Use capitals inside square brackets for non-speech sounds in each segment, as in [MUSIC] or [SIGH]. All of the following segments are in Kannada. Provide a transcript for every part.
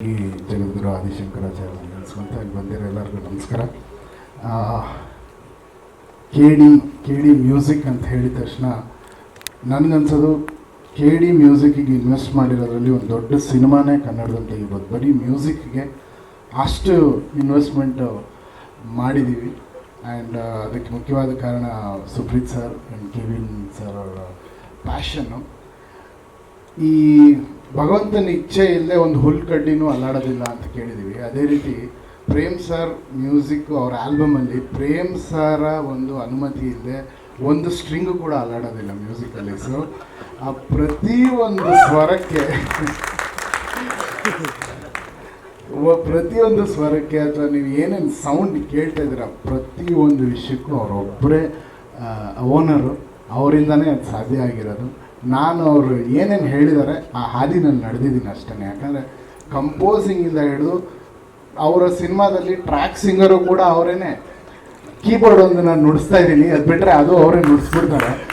ಈ ಜಗದ್ಗುರು ಆದಿಶಂಕರಾಚಾರ್ಯ ಸ್ವಂತ ಬಂದಿರೋ ಎಲ್ಲರಿಗೂ ನಮಸ್ಕಾರ. ಕೆ ಡಿ ಕೆ ಮ್ಯೂಸಿಕ್ ಅಂತ ಹೇಳಿದ ತಕ್ಷಣ ನನಗನ್ಸೋದು ಕೆ ಡಿ ಇನ್ವೆಸ್ಟ್ ಮಾಡಿರೋದ್ರಲ್ಲಿ ಒಂದು ದೊಡ್ಡ ಸಿನಿಮಾನೇ ಕನ್ನಡದಲ್ಲಿ ತೆಗಿಬೋದು ಬರೀ ಮ್ಯೂಸಿಕ್ಗೆ ಅಷ್ಟು ಇನ್ವೆಸ್ಟ್ಮೆಂಟು ಮಾಡಿದ್ದೀವಿ ಆ್ಯಂಡ್ ಅದಕ್ಕೆ ಮುಖ್ಯವಾದ ಕಾರಣ Supreeth sir and Kevin sir ಅವರ ಪ್ಯಾಷನ್ನು ಈ ಭಗವಂತನ ಇಚ್ಛೆ ಇಲ್ಲದೆ ಒಂದು ಹುಲ್ ಕಡ್ಡಿನೂ ಅಲ್ಲಾಡೋದಿಲ್ಲ ಅಂತ ಕೇಳಿದ್ದೀವಿ ಅದೇ ರೀತಿ ಪ್ರೇಮ್ ಸರ್ ಮ್ಯೂಸಿಕ್ ಅವ್ರ ಆಲ್ಬಮಲ್ಲಿ ಪ್ರೇಮ್ ಸರ ಒಂದು ಅನುಮತಿ ಇಲ್ಲದೆ ಒಂದು ಸ್ಟ್ರಿಂಗು ಕೂಡ ಅಲ್ಲಾಡೋದಿಲ್ಲ ಮ್ಯೂಸಿಕಲ್ಲಿ. ಸೊ ಆ ಪ್ರತಿ ಒಂದು ಸ್ವರಕ್ಕೆ ಪ್ರತಿಯೊಂದು ಸ್ವರಕ್ಕೆ ಅಥವಾ ನೀವು ಏನೇನು ಸೌಂಡ್ ಕೇಳ್ತಾ ಇದ್ದೀರ ಪ್ರತಿಯೊಂದು ವಿಷಯಕ್ಕೂ ಅವರೊಬ್ಬರೇ ಓನರು ಅವರಿಂದನೇ ಅದು ಸಾಧ್ಯ ಆಗಿರೋದು. ನಾನು ಅವರು ಏನೇನು ಹೇಳಿದ್ದಾರೆ ಆ ಹಾದಿನಲ್ಲಿ ನಡೆದಿದ್ದೀನಿ ಅಷ್ಟೇ ಯಾಕಂದರೆ ಕಂಪೋಸಿಂಗಿಂದ ಹಿಡಿದು ಅವರ ಸಿನಿಮಾದಲ್ಲಿ ಟ್ರ್ಯಾಕ್ ಸಿಂಗರು ಕೂಡ ಅವರೇನೆ. ಕೀಬೋರ್ಡ್ ಒಂದು ನಾನು ನುಡಿಸ್ತಾ ಇದ್ದೀನಿ. ಅದು ಬಿಟ್ಟರೆ ಅದು ಅವರೇ ನುಡಿಸ್ಬಿಡ್ತಾರೆ.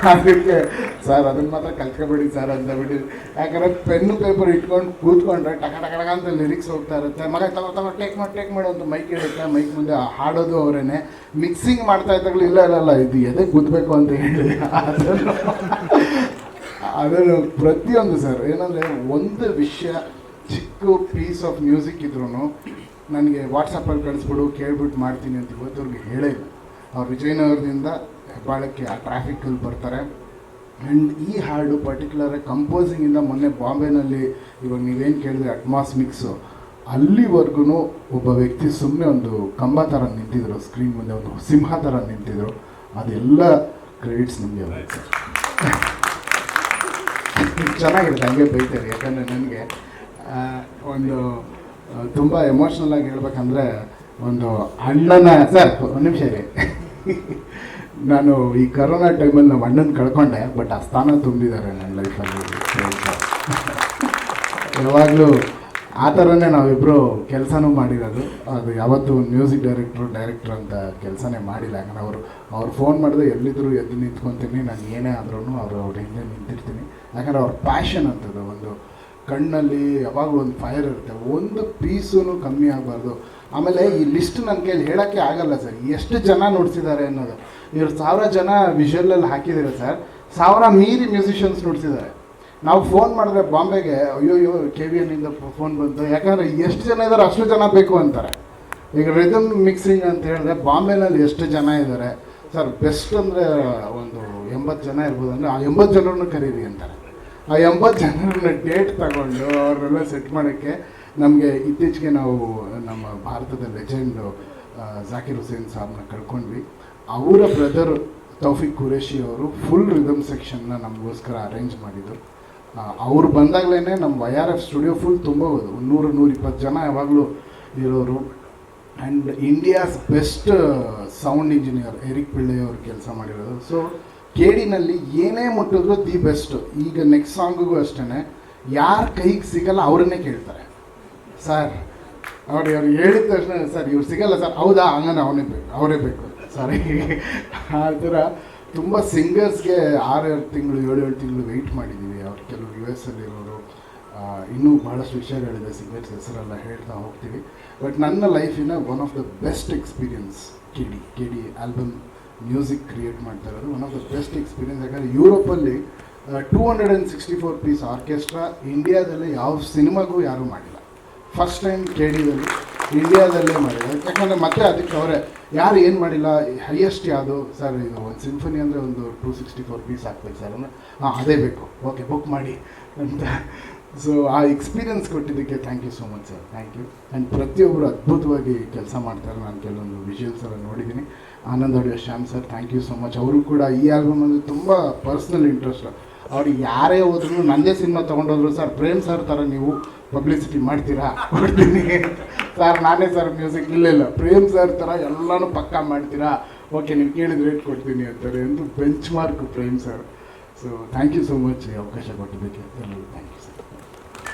[LAUGHS] ಅದಕ್ಕೆ ಸರ್ ಅದನ್ನ ಮಾತ್ರ ಕಲ್ತ್ಕೊಬೇಡಿ ಸರ್ ಅಂತ ಬಿಡಿ. ಯಾಕಂದ್ರೆ ಪೆನ್ನು ಪೇಪರ್ ಇಟ್ಕೊಂಡು ಕೂತ್ಕೊಂಡ್ರೆ ಟಕ ಟಕ ಟಕ ಅಂತ ಲಿರಿಕ್ಸ್ ಹೋಗ್ತಾ ಇರುತ್ತೆ. ಮಗ, ತಗೋ ತಗೋ ಟೇಕ್ ಮಾಡಿ ಟೇಕ್ ಮಾಡಿ ಅಂತ ಮೈಕ್ ಇರುತ್ತೆ. ಮೈಕ್ ಮುಂದೆ ಹಾಡೋದು ಅವರೇನೆ. ಮಿಕ್ಸಿಂಗ್ ಮಾಡ್ತಾ ಇದ್ದಾಗಲೂ ಇಲ್ಲ ಇಲ್ಲ ಇದು ಎದೆ ಕೂತ್ಬೇಕು ಅಂತ ಹೇಳಿ. ಅದನ್ನು ಅದನ್ನು ಪ್ರತಿಯೊಂದು ಸರ್ ಏನಂದರೆ ಒಂದು ವಿಷಯ, ಚಿಕ್ಕ ಪೀಸ್ ಆಫ್ ಮ್ಯೂಸಿಕ್ ಇದ್ರೂ ನನಗೆ ವಾಟ್ಸಪ್ಪಲ್ಲಿ ಕಳಿಸ್ಬಿಡು, ಕೇಳ್ಬಿಟ್ಟು ಮಾಡ್ತೀನಿ ಅಂತ ಇವತ್ತವ್ರಿಗೆ ಹೇಳೇ ಇಲ್ಲ. ಅವ್ರು ವಿಜಯನಗರದಿಂದ ಹೆಬ್ಬಾಳಕ್ಕೆ ಆ ಟ್ರಾಫಿಕ್ಕಲ್ಲಿ ಬರ್ತಾರೆ. ಆ್ಯಂಡ್ ಈ ಹಾಡು ಪರ್ಟಿಕ್ಯುಲರ್ ಕಂಪೋಸಿಂಗಿಂದ ಮೊನ್ನೆ ಬಾಂಬೆನಲ್ಲಿ. ಇವಾಗ ನೀವೇನು ಕೇಳಿದ್ರೆ ಅಟ್ಮಾಸ್ ಮಿಕ್ಸು ಅಲ್ಲಿವರೆಗೂ ಒಬ್ಬ ವ್ಯಕ್ತಿ ಸುಮ್ಮನೆ ಒಂದು ಕಂಬ ಥರ ನಿಂತಿದ್ರು. ಸ್ಕ್ರೀನ್ ಮುಂದೆ ಒಂದು ಸಿಂಹ ಥರ ನಿಂತಿದ್ರು. ಅದೆಲ್ಲ ಕ್ರೆಡಿಟ್ಸ್ ನಿಮಗೆ ಚೆನ್ನಾಗಿರುತ್ತೆ ಹಂಗೆ ಬೈತಾರೆ. ಯಾಕಂದರೆ ನನಗೆ ಒಂದು ತುಂಬ ಎಮೋಷ್ನಲ್ ಆಗಿ ಹೇಳ್ಬೇಕಂದ್ರೆ ಒಂದು ಅಣ್ಣನ ಸರ್ ಒಂದು ನಿಮಿಷ ರೀ ನಾನು ಈ ಕರೋನಾ ಟೈಮಲ್ಲಿ ನಮ್ಮ ಅಣ್ಣನ ಕಳ್ಕೊಂಡೆ, ಬಟ್ ಆ ಸ್ಥಾನ ತುಂಬಿದ್ದಾರೆ ನನ್ನ ಲೈಫಲ್ಲಿ ಯಾವಾಗಲೂ ಆ ಥರನೇ ನಾವಿಬ್ಬರು ಕೆಲಸನೂ ಮಾಡಿರೋದು. ಅದು ಯಾವತ್ತೂ ಮ್ಯೂಸಿಕ್ ಡೈರೆಕ್ಟ್ರು ಡೈರೆಕ್ಟ್ರ್ ಅಂತ ಕೆಲಸನೇ ಮಾಡಿಲ್ಲ. ಯಾಕಂದ್ರೆ ಅವರು, ಅವ್ರು ಫೋನ್ ಮಾಡಿದ್ರೆ ಎಲ್ಲಿದ್ದರೂ ಎದ್ದು ನಿಂತ್ಕೊತೀನಿ. ನಾನು ಏನೇ ಆದ್ರೂ ಅವರು ಅವ್ರ ಹಿಂದೆ ನಿಂತಿರ್ತೀನಿ. ಯಾಕಂದರೆ ಅವ್ರ ಪ್ಯಾಷನ್ ಅಂತದ್ದು ಒಂದು ಕಣ್ಣಲ್ಲಿ ಯಾವಾಗಲೂ ಒಂದು ಫೈರ್ ಇರುತ್ತೆ. ಒಂದು ಪೀಸೂ ಕಮ್ಮಿ ಆಗಬಾರ್ದು. ಆಮೇಲೆ ಈ ಲಿಸ್ಟ್ ನನ್ನ ಕೈಲಿ ಹೇಳೋಕ್ಕೆ ಆಗಲ್ಲ ಸರ್ ಎಷ್ಟು ಜನ ನುಡ್ಸಿದ್ದಾರೆ ಅನ್ನೋದು. ಇವ್ರು ಸಾವಿರ ಜನ ವಿಷಲಲ್ಲಿ ಹಾಕಿದ್ದೀರ ಸರ್ ಸಾವಿರ ಮೀರಿ ಮ್ಯೂಸಿಷಿಯನ್ಸ್ ನುಡ್ಸಿದ್ದಾರೆ ನಾವು ಫೋನ್ ಮಾಡಿದ್ರೆ ಬಾಂಬೆಗೆ ಅಯ್ಯೋ ಅಯ್ಯೋ ಕೆ ವಿ ಎನ್ನಿಂದ ಫೋನ್ ಬಂತು. ಯಾಕಂದರೆ ಎಷ್ಟು ಜನ ಇದ್ದಾರೆ ಅಷ್ಟು ಜನ ಬೇಕು ಅಂತಾರೆ. ಈಗ ರಿದಮ್ ಮಿಕ್ಸಿಂಗ್ ಅಂತ ಹೇಳಿದ್ರೆ ಬಾಂಬೆನಲ್ಲಿ ಎಷ್ಟು ಜನ ಇದ್ದಾರೆ? ಸರ್ ಬೆಸ್ಟ್ ಅಂದರೆ ಒಂದು ಎಂಬತ್ತು ಜನ ಇರ್ಬೋದು ಅಂದರೆ ಆ ಎಂಬತ್ತು ಜನರನ್ನು ಕರೀರಿ ಅಂತಾರೆ. ಆ ಎಂಬತ್ತು ಜನರನ್ನ ಡೇಟ್ ತಗೊಂಡು ಅವರೆಲ್ಲ ಸೆಟ್ ಮಾಡೋಕ್ಕೆ ನಮಗೆ ಇತ್ತೀಚೆಗೆ ನಾವು ನಮ್ಮ ಭಾರತದ ಲೆಜೆಂಡು ಜಾಕಿರ್ ಹುಸೇನ್ ಸಾಬ್ನ ಕಳ್ಕೊಂಡ್ವಿ ಅವರ ಬ್ರದರ್ ತೌಫಿಕ್ ಕುರೇಶಿ ಅವರು ಫುಲ್ ರಿದಮ್ ಸೆಕ್ಷನ್ನ ನಮಗೋಸ್ಕರ ಅರೇಂಜ್ ಮಾಡಿದರು. ಅವ್ರು ಬಂದಾಗಲೇ ನಮ್ಮ Y R F studio full ಒಂದು ನೂರು ನೂರಿಪ್ಪತ್ತು ಜನ ಯಾವಾಗಲೂ ಇರೋರು. And India's best sound engineer Eric ಪಿಳ್ಳೆಯವರು ಕೆಲಸ ಮಾಡಿರೋದು. ಸೊ ಕೆ ಡಿನಲ್ಲಿ ಏನೇ ಮುಟ್ಟಿದ್ರು ದಿ ಬೆಸ್ಟ್. ಈಗ ನೆಕ್ಸ್ಟ್ ಸಾಂಗಿಗೂ ಅಷ್ಟೇ ಯಾರ ಕೈಗೆ ಸಿಗಲ್ಲ ಅವರನ್ನೇ ಕೇಳ್ತಾರೆ. ಸರ್ ಅವ್ರು ಅವ್ರು ಹೇಳಿದ ತಕ್ಷಣ, ಸರ್, ಇವ್ರು ಸಿಗಲ್ಲ, ಸರ್. ಹೌದಾ? ಹಂಗನ ಅವನೇ ಬೇಕು, ಅವರೇ ಬೇಕು. ಸಾರಿ ಆ ಥರ ತುಂಬ ಸಿಂಗರ್ಸ್ಗೆ ಆರು ಆರು ತಿಂಗಳು, ಏಳು ಏಳು ತಿಂಗಳು ವೆಯ್ಟ್ ಮಾಡಿದ್ದೀವಿ ಅವ್ರು ಕೆಲವರು ಯು ಎಸ್ ಅಲ್ಲಿರೋರು ಇನ್ನೂ ಭಾಳಷ್ಟು ವಿಷಯಗಳಿದೆ ಸಿಂಗರ್ಸ್ ಹೆಸರೆಲ್ಲ ಹೇಳ್ತಾ ಹೋಗ್ತೀವಿ. ಬಟ್ ನನ್ನ ಲೈಫಿನ one of the best experience K D K D album music create ಮಾಡ್ತಾ ಇರೋದು one of the best experience ಯಾಕಂದರೆ ಯುರೋಪಲ್ಲಿ two hundred and sixty four piece orchestra ಇಂಡಿಯಾದಲ್ಲಿ ಯಾವ ಸಿನಿಮಾಗೂ ಯಾರೂ ಮಾಡಿಲ್ಲ. ಫಸ್ಟ್ ಟೈಮ್ ಕೆ ಇಂಡಿಯಾದಲ್ಲೇ ಮಾಡಿದೆ. ಯಾಕಂದರೆ ಮತ್ತೆ ಅದಕ್ಕೆ ಅವರೇ, ಯಾರು ಏನು ಮಾಡಿಲ್ಲ ಹೈಯೆಸ್ಟ್ ಯಾವುದು? ಸರ್ ಇದು ಒಂದು ಸಿಂಫನಿ ಅಂದರೆ ಒಂದು ಟೂ ಸಿಕ್ಸ್ಟಿ ಫೋರ್ ಪೀಸ್ ಹಾಕ್ಬೇಕು ಸರ್ ಅಂದರೆ, ಹಾಂ, ಅದೇ ಬೇಕು. ಓಕೆ ಬುಕ್ ಮಾಡಿ ಅಂತ. ಸೊ ಆ ಎಕ್ಸ್ಪೀರಿಯನ್ಸ್ ಕೊಟ್ಟಿದ್ದಕ್ಕೆ thank you so much sir thank you and ಪ್ರತಿಯೊಬ್ಬರು ಅದ್ಭುತವಾಗಿ ಕೆಲಸ ಮಾಡ್ತಾರೆ. ನಾನು ಕೆಲವೊಂದು ವಿಜುವಲ್ಸ್ ಎಲ್ಲ ನೋಡಿದ್ದೀನಿ. Anand audio Shyam sir thank you so much ಅವರು ಕೂಡ ಈ ಆಲ್ಬಮ್ ಅಂದರೆ ತುಂಬ ಪರ್ಸ್ನಲ್ ಇಂಟ್ರೆಸ್ಟ್ ಅವ್ರು ಯಾರೇ ಹೋದ್ರು ನಂದೇ ಸಿನಿಮಾ ತೊಗೊಂಡೋದ್ರು ಸರ್, ಪ್ರೇಮ್ ಸರ್ ಥರ ನೀವು ಪಬ್ಲಿಸಿಟಿ ಮಾಡ್ತೀರಾ? ಕೊಡ್ತೀನಿ. ಸರ್, ನಾನೇ ಸರ್ ಮ್ಯೂಸಿಕ್ ಇಲ್ಲ ಇಲ್ಲ. ಪ್ರೇಮ್ ಸರ್ ಥರ ಎಲ್ಲನೂ ಪಕ್ಕಾ ಮಾಡ್ತೀರಾ? ಓಕೆ ನೀವು ಕೇಳಿದ ರೇಟ್ ಕೊಡ್ತೀನಿ ಅಂತಾರೆ ಎಂದು benchmark Prem sir. So thank you so much ಅವಕಾಶ ಕೊಟ್ಟಿದ್ದಕ್ಕೆ ಥ್ಯಾಂಕ್ ಯು ಸರ್